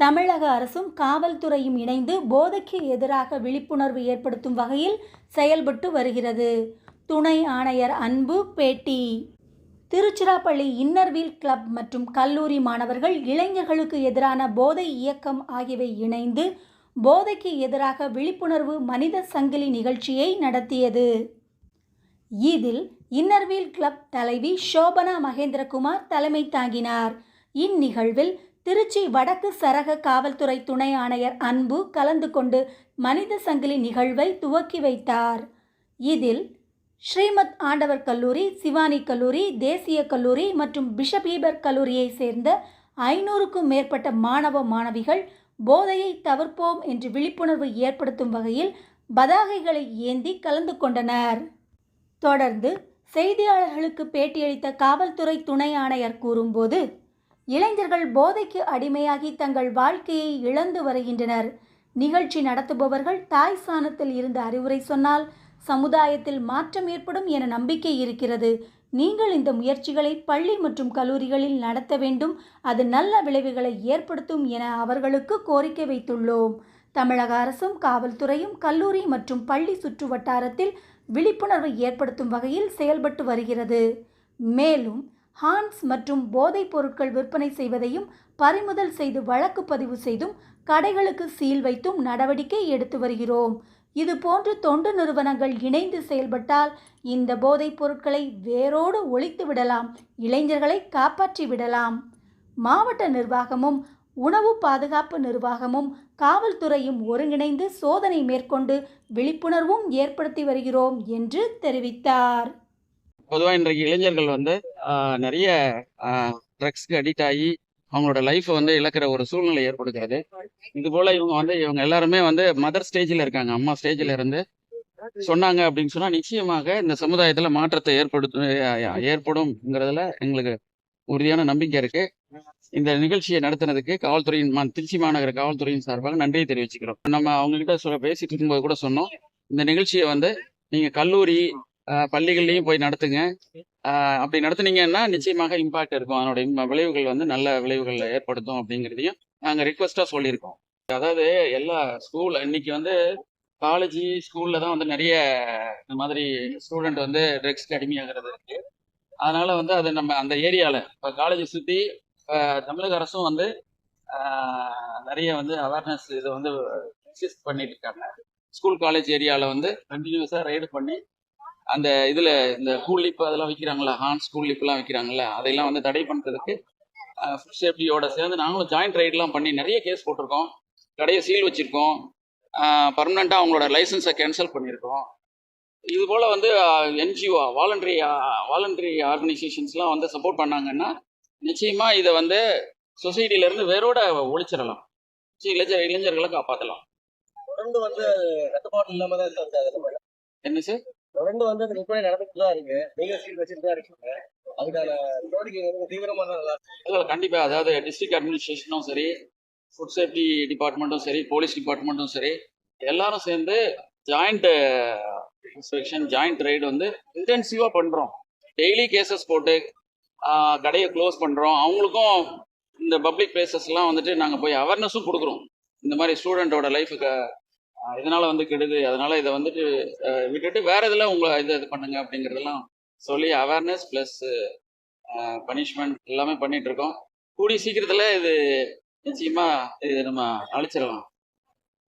தமிழக அரசும் காவல்துறையும் இணைந்து போதைக்கு எதிராக விழிப்புணர்வு ஏற்படுத்தும் வகையில் செயல்பட்டு வருகிறது. துணை ஆணையர் அன்பு பேட்டி. திருச்சிராப்பள்ளி இன்னர்வீல் கிளப் மற்றும் கல்லூரி மாணவர்கள் இளைஞர்களுக்கு எதிரான போதை இயக்கம் ஆகியவை இணைந்து போதைக்கு எதிராக விழிப்புணர்வு மனித சங்கிலி நிகழ்ச்சியை நடத்தியது. இதில் இன்னர்வீல் கிளப் தலைவி சோபனா மகேந்திரகுமார் தலைமை தாங்கினார். இந்நிகழ்வில் திருச்சி வடக்கு சரக காவல்துறை துணை ஆணையர் அன்பு கலந்து கொண்டு மனித சங்கிலி நிகழ்வை துவக்கி வைத்தார். இதில் ஸ்ரீமத் ஆண்டவர் கல்லூரி சிவானி கல்லூரி தேசிய கல்லூரி மற்றும் பிஷப் ஈபர் கல்லூரியைச் சேர்ந்த ஐநூறுக்கும் மேற்பட்ட மாணவ மாணவிகள் போதையை தவிர்ப்போம் என்று விழிப்புணர்வு ஏற்படுத்தும் வகையில் பதாகைகளை ஏந்தி கலந்து கொண்டனர். தொடர்ந்து செய்தியாளர்களுக்கு பேட்டியளித்த காவல்துறை துணை ஆணையர் கூறும்போது இளைஞர்கள் போதைக்கு அடிமையாகி தங்கள் வாழ்க்கையை இழந்து வருகின்றனர். நிகழ்ச்சி நடத்துபவர்கள் தாய் சாணத்தில் இருந்து அறிவுரை சொன்னால் சமுதாயத்தில் மாற்றம் ஏற்படும் என நம்பிக்கை இருக்கிறது. நீங்கள் இந்த முயற்சிகளை பள்ளி மற்றும் கல்லூரிகளில் நடத்த வேண்டும். அது நல்ல விளைவுகளை ஏற்படுத்தும் என அவர்களுக்கு கோரிக்கை வைத்துள்ளோம். தமிழக அரசும் காவல்துறையும் கல்லூரி மற்றும் பள்ளி சுற்று வட்டாரத்தில் விழிப்புணர்வை ஏற்படுத்தும் வகையில் செயல்பட்டு வருகிறது. மேலும் ஹான்ஸ் மற்றும் போதைப் பொருட்கள் விற்பனை செய்வதையும் பறிமுதல் செய்து வழக்கு பதிவு செய்தும் கடைகளுக்கு சீல் வைத்தும் நடவடிக்கை எடுத்து வருகிறோம். இது போன்று தொண்டு நிறுவனங்கள் இணைந்து செயல்பட்டால் இந்த போதைப் பொருட்களை வேரோடு ஒழித்து விடலாம் இளைஞர்களை காப்பாற்றி விடலாம். மாவட்ட நிர்வாகமும் உணவு பாதுகாப்பு நிர்வாகமும் காவல்துறையும் ஒருங்கிணைந்து சோதனை மேற்கொண்டு விழிப்புணர்வும் ஏற்படுத்தி வருகிறோம் என்று தெரிவித்தார். பொதுவாக இன்றைக்கு இளைஞர்கள் வந்து நிறைய ட்ரக்ஸ்க்கு அடிக்ட் ஆகி அவங்களோட லைஃப்பை வந்து இழக்கிற ஒரு சூழ்நிலை ஏற்படுகிறது. இது போல இவங்க வந்து இவங்க எல்லாருமே வந்து மதர் ஸ்டேஜில் இருக்காங்க. அம்மா ஸ்டேஜில் இருந்து சொன்னாங்க அப்படின்னு சொன்னா நிச்சயமாக இந்த சமுதாயத்தில் மாற்றத்தை ஏற்படுத்து ஏற்படும்ங்கிறதுல எங்களுக்கு உறுதியான நம்பிக்கை இருக்கு. இந்த நிகழ்ச்சியை நடத்தினதுக்கு காவல்துறையின் திருச்சி மாநகர காவல்துறையின் சார்பாக நன்றியை தெரிவிச்சுக்கிறோம். நம்ம அவங்க கிட்ட சொல்ல பேசிட்டு இருக்கும்போது கூட சொன்னோம் இந்த நிகழ்ச்சியை வந்து நீங்க கல்லூரி பள்ளிகள்லையும் போய் நடத்துங்க. அப்படி நடத்துனீங்கன்னா நிச்சயமாக இம்பாக்ட் இருக்கும். அதனுடைய விளைவுகள் வந்து நல்ல விளைவுகள் ஏற்படுத்தும் அப்படிங்கிறதையும் நாங்கள் ரிக்வஸ்டா சொல்லியிருக்கோம். அதாவது எல்லா ஸ்கூல் இன்னைக்கு வந்து காலேஜ் ஸ்கூல்ல தான் வந்து நிறைய இந்த மாதிரி ஸ்டூடெண்ட் வந்து ட்ரக்ஸ்க்கு அடிமையாகிறது இருக்கு. அதனால வந்து அது நம்ம அந்த ஏரியால இப்போ காலேஜ் சுற்றி தமிழக அரசும் வந்து நிறைய வந்து அவேர்னஸ் இதை வந்து எக்ஸிஸ்ட் பண்ணிட்டு இருக்காங்க. ஸ்கூல் காலேஜ் ஏரியாவில் வந்து கண்டினியூஸாக ரைடு பண்ணி அந்த இதுல இந்த கூல் லிப் அதெல்லாம் விற்கிறாங்களா ஹான் ஸ்கூல் லிப்லாம் விற்கிறாங்கல்ல அதையெல்லாம் வந்து தடை பண்றதுக்கு ஃபுட் சேஃப்டியோட சேர்ந்து நாங்களும் ஜாயிண்ட் ரைட்லாம் பண்ணி நிறைய கேஸ் போட்டிருக்கோம். கடையை சீல் வச்சிருக்கோம். பர்மனெண்ட்டாக அவங்களோட லைசன்ஸை கேன்சல் பண்ணியிருக்கோம். இது போல வந்து என்ஜிஓ வாலண்டரி வாலண்டரி ஆர்கனைசேஷன்ஸ்லாம் வந்து சப்போர்ட் பண்ணாங்கன்னா நிச்சயமா இதை வந்து சொசைட்டில இருந்து வேரோட ஒழிச்சிடலாம். இளைஞர் இளைஞர்களை காப்பாற்றலாம் தொடர்ந்து வந்து கட்டுப்பாடு இல்லாம தான் இருக்காங்க. என்ன சார் தொடர்ந்து வந்து அந்த விற்பனை நடந்துட்டு தான் இருக்கு. நீங்க சீல் வச்சுட்டு தான் இருக்கீங்க. அதுக்கான நடவடிக்கை தீவிரமா தான் நல்லா இருக்கு. கண்டிப்பாக அதாவது டிஸ்ட்ரிக்ட் அட்மினிஸ்ட்ரேஷனும் சரி ஃபுட் சேஃப்டி டிபார்ட்மெண்ட்டும் சரி போலீஸ் டிபார்ட்மெண்ட்டும் சரி எல்லாரும் சேர்ந்து ஜாயிண்ட் இன்ஸ்பெக்ஷன் ஜாயிண்ட் ரைடு வந்து இன்டென்சிவாக பண்ணுறோம் டெய்லி கேசஸ் போட்டு கடையை க்ளோஸ் பண்ணுறோம் அவங்களுக்கும் இந்த பப்ளிக் பிளேசஸ்லாம் வந்துட்டு நாங்கள் போய் அவேர்னஸும் கொடுக்குறோம். இந்த மாதிரி ஸ்டூடெண்ட்டோட லைஃபுக்கு இதனால வந்து கெடுது. அதனால இதை வந்துட்டு விட்டுட்டு வேற இதில் உங்களை இது இது பண்ணுங்க அப்படிங்கிறதெல்லாம் சொல்லி அவேர்னஸ் ப்ளஸ் பனிஷ்மெண்ட் எல்லாமே பண்ணிட்டு இருக்கோம். கூடி சீக்கிரத்துல இது நிச்சயமா இது நம்ம அழைச்சிடலாம்.